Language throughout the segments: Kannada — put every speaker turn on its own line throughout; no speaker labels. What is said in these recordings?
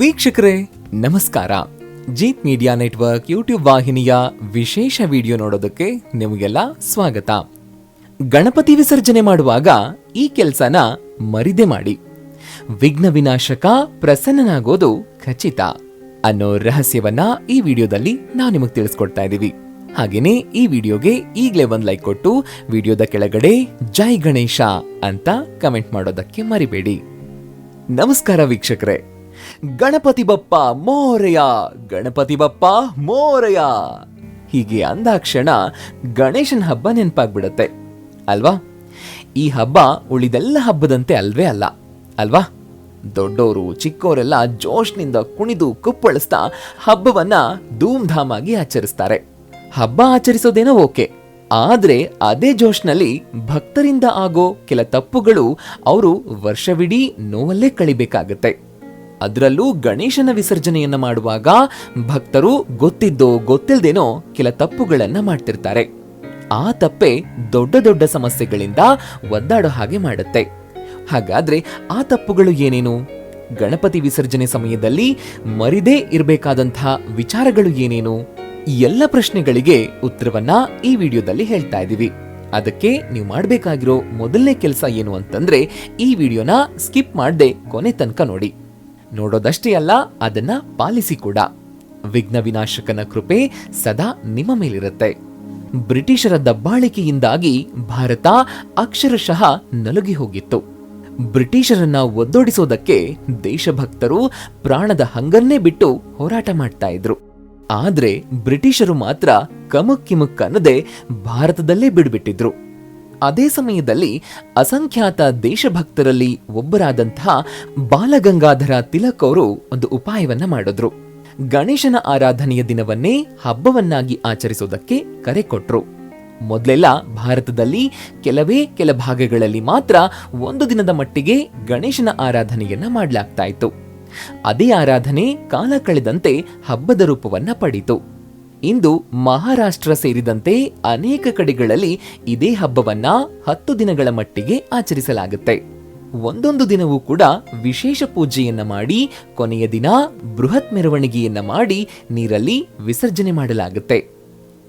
ವೀಕ್ಷಕರೇ, ನಮಸ್ಕಾರ. ಜೀತ್ ಮೀಡಿಯಾ ನೆಟ್ವರ್ಕ್ ಯೂಟ್ಯೂಬ್ ವಾಹಿನಿಯ ವಿಶೇಷ ವಿಡಿಯೋ ನೋಡೋದಕ್ಕೆ ನಿಮಗೆಲ್ಲ ಸ್ವಾಗತ. ಗಣಪತಿ ವಿಸರ್ಜನೆ ಮಾಡುವಾಗ ಈ ಕೆಲಸನ ಮರಿದೆ ಮಾಡಿ. ವಿಘ್ನ ವಿನಾಶಕ ಪ್ರಸನ್ನನಾಗೋದು ಖಚಿತ ಅನ್ನೋ ರಹಸ್ಯವನ್ನ ಈ ವಿಡಿಯೋದಲ್ಲಿ ನಾವು ನಿಮಗೆ ತಿಳಿಸ್ಕೊಡ್ತಾ ಇದ್ದೀವಿ ಹಾಗೇನೆ ಈ ವಿಡಿಯೋಗೆ ಈಗಲೇ ಒಂದು ಲೈಕ್ ಕೊಟ್ಟು ವಿಡಿಯೋದ ಕೆಳಗಡೆ ಜೈ ಗಣೇಶ ಅಂತ ಕಮೆಂಟ್ ಮಾಡೋದಕ್ಕೆ ಮರಿಬೇಡಿ. ನಮಸ್ಕಾರ ವೀಕ್ಷಕರೇ. ಗಣಪತಿ ಬಪ್ಪ ಮೋರೆಯ, ಗಣಪತಿ ಬಪ್ಪ ಮೋರೆಯ. ಹೀಗೆ ಅಂದಾಕ್ಷಣ ಗಣೇಶನ ಹಬ್ಬ ನೆನಪಾಗ್ಬಿಡತ್ತೆ, ಅಲ್ವಾ? ಈ ಹಬ್ಬ ಉಳಿದೆಲ್ಲ ಹಬ್ಬದಂತೆ ಅಲ್ವೇ ಅಲ್ಲ, ಅಲ್ವಾ? ದೊಡ್ಡೋರು, ಚಿಕ್ಕೋರೆಲ್ಲ ಜೋಶ್ನಿಂದ ಕುಣಿದು ಕುಪ್ಪಳಿಸ್ತಾ ಹಬ್ಬವನ್ನ ಧೂಮ್ ಆಗಿ ಆಚರಿಸ್ತಾರೆ. ಹಬ್ಬ ಆಚರಿಸೋದೇನೋ ಓಕೆ, ಆದ್ರೆ ಅದೇ ಜೋಶ್ನಲ್ಲಿ ಭಕ್ತರಿಂದ ಆಗೋ ಕೆಲ ತಪ್ಪುಗಳು ಅವರು ವರ್ಷವಿಡೀ ನೋವಲ್ಲೇ ಕಳಿಬೇಕಾಗತ್ತೆ. ಅದರಲ್ಲೂ ಗಣೇಶನ ವಿಸರ್ಜನೆಯನ್ನ ಮಾಡುವಾಗ ಭಕ್ತರು ಗೊತ್ತಿದ್ದೋ ಗೊತ್ತಿಲ್ಲದೇನೋ ಕೆಲ ತಪ್ಪುಗಳನ್ನ ಮಾಡ್ತಿರ್ತಾರೆ. ಆ ತಪ್ಪೆ ದೊಡ್ಡ ದೊಡ್ಡ ಸಮಸ್ಯೆಗಳಿಂದ ಒದ್ದಾಡೋ ಹಾಗೆ ಮಾಡುತ್ತೆ. ಹಾಗಾದ್ರೆ ಆ ತಪ್ಪುಗಳು ಏನೇನು? ಗಣಪತಿ ವಿಸರ್ಜನೆ ಸಮಯದಲ್ಲಿ ಮರಿದೇ ಇರಬೇಕಾದಂತಹ ವಿಚಾರಗಳು ಏನೇನು? ಎಲ್ಲ ಪ್ರಶ್ನೆಗಳಿಗೆ ಉತ್ತರವನ್ನ ಈ ವಿಡಿಯೋದಲ್ಲಿ ಹೇಳ್ತಾ ಇದ್ದೀವಿ. ಅದಕ್ಕೆ ನೀವು ಮಾಡಬೇಕಾಗಿರೋ ಮೊದಲನೇ ಕೆಲಸ ಏನು ಅಂತಂದ್ರೆ ಈ ವಿಡಿಯೋನ ಸ್ಕಿಪ್ ಮಾಡದೆ ಕೊನೆ ತನಕ ನೋಡಿ. ನೋಡೋದಷ್ಟೇ ಅಲ್ಲ, ಅದನ್ನ ಪಾಲಿಸಿ ಕೂಡ. ವಿಘ್ನ ವಿನಾಶಕನ ಕೃಪೆ ಸದಾ ನಿಮ್ಮ ಮೇಲಿರುತ್ತೆ. ಬ್ರಿಟಿಷರ ದಬ್ಬಾಳಿಕೆಯಿಂದಾಗಿ ಭಾರತ ಅಕ್ಷರಶಃ ನಲುಗಿ ಹೋಗಿತ್ತು. ಬ್ರಿಟಿಷರನ್ನ ಒದ್ದೋಡಿಸೋದಕ್ಕೆ ದೇಶಭಕ್ತರು ಪ್ರಾಣದ ಹಂಗನ್ನೇ ಬಿಟ್ಟು ಹೋರಾಟ ಮಾಡ್ತಾ ಇದ್ರು. ಆದ್ರೆ ಬ್ರಿಟಿಷರು ಮಾತ್ರ ಕಮುಕ್ಕಿಮುಕ್ ಅನ್ನದೆ ಭಾರತದಲ್ಲೇ ಬಿಡ್ಬಿಟ್ಟಿದ್ರು. ಅದೇ ಸಮಯದಲ್ಲಿ ಅಸಂಖ್ಯಾತ ದೇಶಭಕ್ತರಲ್ಲಿ ಒಬ್ಬರಾದಂತಹ ಬಾಲಗಂಗಾಧರ ತಿಲಕ್ ಅವರು ಒಂದು ಉಪಾಯವನ್ನ ಮಾಡಿದ್ರು. ಗಣೇಶನ ಆರಾಧನೆಯ ದಿನವನ್ನೇ ಹಬ್ಬವನ್ನಾಗಿ ಆಚರಿಸೋದಕ್ಕೆ ಕರೆ ಕೊಟ್ರು. ಮೊದಲೆಲ್ಲ ಭಾರತದಲ್ಲಿ ಕೆಲವೇ ಕೆಲ ಭಾಗಗಳಲ್ಲಿ ಮಾತ್ರ ಒಂದು ದಿನದ ಮಟ್ಟಿಗೆ ಗಣೇಶನ ಆರಾಧನೆಯನ್ನ ಮಾಡಲಾಗ್ತಾ ಇತ್ತು. ಅದೇ ಆರಾಧನೆ ಕಾಲ ಕಳೆದಂತೆ ಹಬ್ಬದ ರೂಪವನ್ನ ಪಡೀತು. ಇಂದು ಮಹಾರಾಷ್ಟ್ರ ಸೇರಿದಂತೆ ಅನೇಕ ಕಡೆಗಳಲ್ಲಿ ಇದೇ ಹಬ್ಬವನ್ನ ಹತ್ತು ದಿನಗಳ ಮಟ್ಟಿಗೆ ಆಚರಿಸಲಾಗುತ್ತೆ. ಒಂದೊಂದು ದಿನವೂ ಕೂಡ ವಿಶೇಷ ಪೂಜೆಯನ್ನ ಮಾಡಿ, ಕೊನೆಯ ದಿನ ಬೃಹತ್ ಮೆರವಣಿಗೆಯನ್ನ ಮಾಡಿ ನೀರಲ್ಲಿ ವಿಸರ್ಜನೆ ಮಾಡಲಾಗುತ್ತೆ.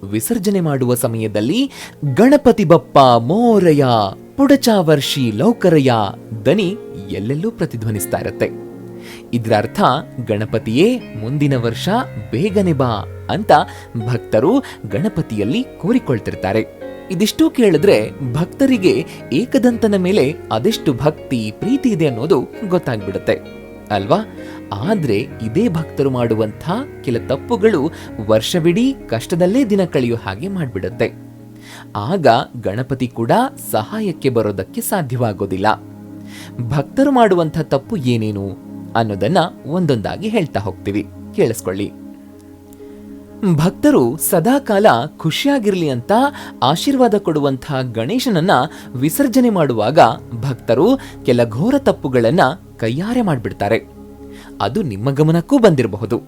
ವಿಸರ್ಜನೆ ಮಾಡುವ ಸಮಯದಲ್ಲಿ ಗಣಪತಿ ಬಪ್ಪ, ಮೋರಯ, ಪುಡಚಾವರ್ಷಿ, ಲೌಕರಯ ದನಿ ಎಲ್ಲೆಲ್ಲೂ ಪ್ರತಿಧ್ವನಿಸ್ತಾ ಇರತ್ತೆ. ಇದರ ಅರ್ಥ ಗಣಪತಿಯೇ ಮುಂದಿನ ವರ್ಷ ಬೇಗನೆ ಬಾ ಅಂತ ಭಕ್ತರು ಗಣಪತಿಯಲ್ಲಿ ಕೋರಿಕೊಳ್ತಿರ್ತಾರೆ. ಇದಿಷ್ಟು ಕೇಳಿದ್ರೆ ಭಕ್ತರಿಗೆ ಏಕದಂತನ ಮೇಲೆ ಅದೆಷ್ಟು ಭಕ್ತಿ, ಪ್ರೀತಿ ಇದೆ ಅನ್ನೋದು ಗೊತ್ತಾಗ್ಬಿಡುತ್ತೆ. ಅಲ್ವಾ? ಆದ್ರೆ ಇದೇ ಭಕ್ತರು ಮಾಡುವಂಥ ಕೆಲ ತಪ್ಪುಗಳು ವರ್ಷವಿಡೀ ಕಷ್ಟದಲ್ಲೇ ದಿನ ಕಳೆಯೋ ಹಾಗೆ ಮಾಡಿಬಿಡುತ್ತೆ. ಆಗ ಗಣಪತಿ ಕೂಡ ಸಹಾಯಕ್ಕೆ ಬರೋದಕ್ಕೆ ಸಾಧ್ಯವಾಗೋದಿಲ್ಲ. ಭಕ್ತರು ಮಾಡುವಂಥ ತಪ್ಪು ಏನೇನು? ಅನ್ನೋದನ್ನ ಒಂದೊಂದಾಗಿ ಹೇಳ್ತಾ ಹೋಗ್ತೀವಿ. ಕೇಳಿಸ್ಕೊಳ್ಳಿ. ಭಕ್ತರು ಸದಾಕಾಲ ಖುಷಿಯಾಗಿರಲಿ ಅಂತ ಆಶೀರ್ವಾದ ಕೊಡುವಂತಹ ಗಣೇಶನನ್ನ ವಿಸರ್ಜನೆ ಮಾಡುವಾಗ ಭಕ್ತರು ಕೆಲ ಘೋರ ತಪ್ಪುಗಳನ್ನ ಕೈಯಾರೆ ಮಾಡಿಬಿಡ್ತಾರೆ. ಅದು ನಿಮ್ಮ ಗಮನಕ್ಕೂ ಬಂದಿರಬಹುದು.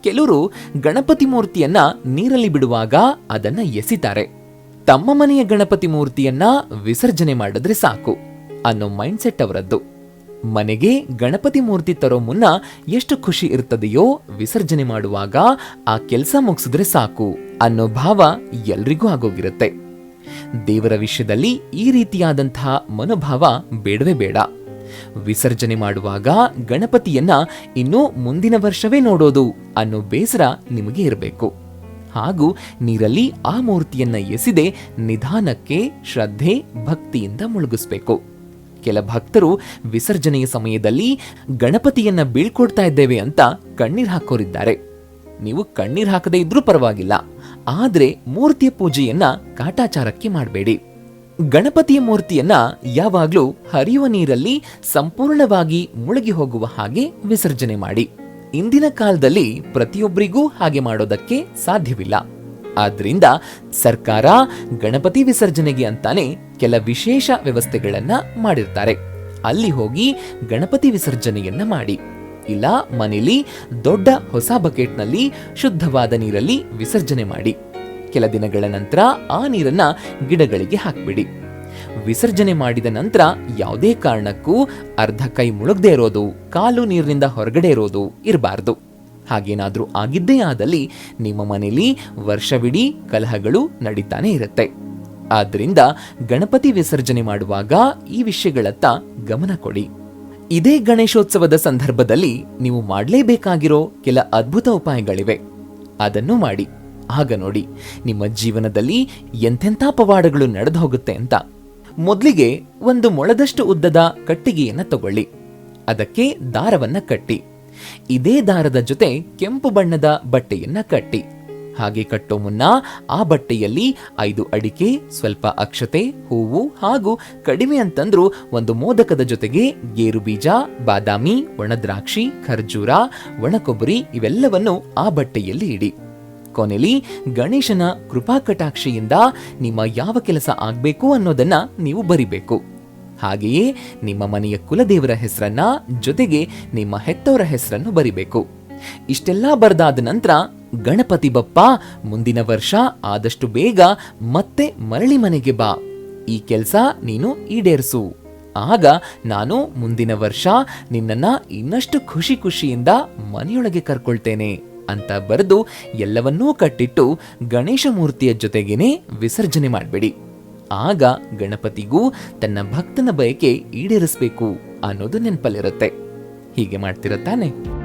ಕೆಲವರು ಗಣಪತಿ ಮೂರ್ತಿಯನ್ನ ನೀರಲ್ಲಿ ಬಿಡುವಾಗ ಅದನ್ನ ಎಸಿತಾರೆ. ತಮ್ಮ ಮನೆಯ ಗಣಪತಿ ಮೂರ್ತಿಯನ್ನ ವಿಸರ್ಜನೆ ಮಾಡಿದ್ರೆ ಸಾಕು ಅನ್ನೋ ಮೈಂಡ್ಸೆಟ್ ಅವರದ್ದು. ಮನೆಗೆ ಗಣಪತಿ ಮೂರ್ತಿ ತರೋ ಮುನ್ನ ಎಷ್ಟು ಖುಷಿ ಇರ್ತದೆಯೋ ವಿಸರ್ಜನೆ ಮಾಡುವಾಗ ಆ ಕೆಲಸ ಮುಗಿಸಿದ್ರೆ ಸಾಕು ಅನ್ನೋ ಭಾವ ಎಲ್ರಿಗೂ ಆಗೋಗಿರುತ್ತೆ. ದೇವರ ವಿಷಯದಲ್ಲಿ ಈ ರೀತಿಯಾದಂತಹ ಮನೋಭಾವ ಬೇಡವೇ ಬೇಡ. ವಿಸರ್ಜನೆ ಮಾಡುವಾಗ ಗಣಪತಿಯನ್ನ ಇನ್ನೂ ಮುಂದಿನ ವರ್ಷವೇ ನೋಡೋದು ಅನ್ನೋ ಬೇಸರ ನಿಮಗೆ ಇರಬೇಕು. ಹಾಗೂ ನೀರಲ್ಲಿ ಆ ಮೂರ್ತಿಯನ್ನ ಎಸೆದೇ ನಿಧಾನಕ್ಕೆ ಶ್ರದ್ಧೆ ಭಕ್ತಿಯಿಂದ ಮುಳುಗಿಸ್ಬೇಕು. ಕೆಲ ಭಕ್ತರು ವಿಸರ್ಜನೆಯ ಸಮಯದಲ್ಲಿ ಗಣಪತಿಯನ್ನ ಬೀಳ್ಕೊಡ್ತಾ ಇದ್ದೇವೆ ಅಂತ ಕಣ್ಣೀರ್ ಹಾಕೋರಿದ್ದಾರೆ. ನೀವು ಕಣ್ಣೀರ್ ಹಾಕದೇ ಇದ್ರೂ ಪರವಾಗಿಲ್ಲ. ಆದ್ರೆ ಮೂರ್ತಿಯ ಪೂಜೆಯನ್ನ ಕಾಟಾಚಾರಕ್ಕೆ ಮಾಡಬೇಡಿ. ಗಣಪತಿಯ ಮೂರ್ತಿಯನ್ನ ಯಾವಾಗ್ಲೂ ಹರಿಯುವ ನೀರಲ್ಲಿ ಸಂಪೂರ್ಣವಾಗಿ ಮುಳುಗಿ ಹೋಗುವ ಹಾಗೆ ವಿಸರ್ಜನೆ ಮಾಡಿ. ಇಂದಿನ ಕಾಲದಲ್ಲಿ ಪ್ರತಿಯೊಬ್ಬರಿಗೂ ಹಾಗೆ ಮಾಡೋದಕ್ಕೆ ಸಾಧ್ಯವಿಲ್ಲ. ಆದ್ರಿಂದ ಸರ್ಕಾರ ಗಣಪತಿ ವಿಸರ್ಜನೆಗೆ ಅಂತಾನೆ ಕೆಲ ವಿಶೇಷ ವ್ಯವಸ್ಥೆಗಳನ್ನ ಮಾಡಿರ್ತಾರೆ. ಅಲ್ಲಿ ಹೋಗಿ ಗಣಪತಿ ವಿಸರ್ಜನೆಯನ್ನ ಮಾಡಿ. ಇಲ್ಲ ಮನೇಲಿ ದೊಡ್ಡ ಹೊಸ ಬಕೆಟ್ನಲ್ಲಿ ಶುದ್ಧವಾದ ನೀರಲ್ಲಿ ವಿಸರ್ಜನೆ ಮಾಡಿ. ಕೆಲ ದಿನಗಳ ನಂತರ ಆ ನೀರನ್ನ ಗಿಡಗಳಿಗೆ ಹಾಕ್ಬಿಡಿ. ವಿಸರ್ಜನೆ ಮಾಡಿದ ನಂತರ ಯಾವುದೇ ಕಾರಣಕ್ಕೂ ಅರ್ಧ ಕೈ ಮುಳುಗದೆ ಇರೋದು, ಕಾಲು ನೀರಿನಿಂದ ಹೊರಗಡೆ ಇರೋದು ಇರಬಾರ್ದು. ಹಾಗೇನಾದ್ರೂ ಆಗಿದ್ದೇ ಆದಲ್ಲಿ ನಿಮ್ಮ ಮನೆಯಲ್ಲಿ ವರ್ಷವಿಡೀ ಕಲಹಗಳು ನಡೀತಾನೆ ಇರುತ್ತೆ. ಆದ್ದರಿಂದ ಗಣಪತಿ ವಿಸರ್ಜನೆ ಮಾಡುವಾಗ ಈ ವಿಷಯಗಳತ್ತ ಗಮನ ಕೊಡಿ. ಇದೇ ಗಣೇಶೋತ್ಸವದ ಸಂದರ್ಭದಲ್ಲಿ ನೀವು ಮಾಡಲೇಬೇಕಾಗಿರೋ ಕೆಲ ಅದ್ಭುತ ಉಪಾಯಗಳಿವೆ. ಅದನ್ನು ಮಾಡಿ. ಆಗ ನೋಡಿ, ನಿಮ್ಮ ಜೀವನದಲ್ಲಿ ಎಂಥೆಂಥ ಪವಾಡಗಳು ನಡೆದು ಹೋಗುತ್ತೆ ಅಂತ. ಮೊದಲಿಗೆ ಒಂದು ಮೊಳದಷ್ಟು ಉದ್ದದ ಕಟ್ಟಿಗೆಯನ್ನು ತಗೊಳ್ಳಿ. ಅದಕ್ಕೆ ದಾರವನ್ನು ಕಟ್ಟಿ. ಇದೇ ದಾರದ ಜೊತೆ ಕೆಂಪು ಬಣ್ಣದ ಬಟ್ಟೆಯನ್ನ ಕಟ್ಟಿ. ಹಾಗೆ ಕಟ್ಟೋ ಮುನ್ನ ಆ ಬಟ್ಟೆಯಲ್ಲಿ ಐದು ಅಡಿಕೆ, ಸ್ವಲ್ಪ ಅಕ್ಷತೆ, ಹೂವು ಹಾಗೂ ಕಡಿಮೆ ಅಂತಂದ್ರೂ ಒಂದು ಮೋದಕದ ಜೊತೆಗೆ ಗೇರು ಬೀಜ, ಬಾದಾಮಿ, ಒಣದ್ರಾಕ್ಷಿ, ಖರ್ಜೂರ, ಒಣಕೊಬ್ಬರಿ ಇವೆಲ್ಲವನ್ನು ಆ ಬಟ್ಟೆಯಲ್ಲಿ ಇಡಿ. ಕೊನೆಲಿ ಗಣೇಶನ ಕೃಪಾ ಕಟಾಕ್ಷಿಯಿಂದ ನಿಮ್ಮ ಯಾವ ಕೆಲಸ ಆಗ್ಬೇಕು ಅನ್ನೋದನ್ನ ನೀವು ಬರಿಬೇಕು. ಹಾಗೆಯೇ ನಿಮ್ಮ ಮನೆಯ ಕುಲದೇವರ ಹೆಸರನ್ನ ಜೊತೆಗೆ ನಿಮ್ಮ ಹೆತ್ತವರ ಹೆಸರನ್ನು ಬರಿಬೇಕು. ಇಷ್ಟೆಲ್ಲ ಬರೆದಾದ ನಂತರ ಗಣಪತಿ ಬಪ್ಪ ಮುಂದಿನ ವರ್ಷ ಆದಷ್ಟು ಬೇಗ ಮತ್ತೆ ಮರಳಿ ಮನೆಗೆ ಬಾ. ಈ ಕೆಲಸ ನೀನು ಈಡೇರಿಸು. ಆಗ ನಾನು ಮುಂದಿನ ವರ್ಷ ನಿನ್ನನ್ನ ಇನ್ನಷ್ಟು ಖುಷಿ ಖುಷಿಯಿಂದ ಮನೆಯೊಳಗೆ ಕರ್ಕೊಳ್ತೇನೆ ಅಂತ ಬರೆದು ಎಲ್ಲವನ್ನೂ ಕಟ್ಟಿಟ್ಟು ಗಣೇಶ ಮೂರ್ತಿಯ ಜೊತೆಗೇನೆ ವಿಸರ್ಜನೆ ಮಾಡಬೇಡಿ. ಆಗ ಗಣಪತಿಗೂ ತನ್ನ ಭಕ್ತನ ಬಯಕೆ ಈಡೇರಿಸಬೇಕು ಅನ್ನೋದು ನೆನಪಲ್ಲಿರುತ್ತೆ. ಹೀಗೆ ಮಾಡ್ತಿರುತ್ತಾನೆ.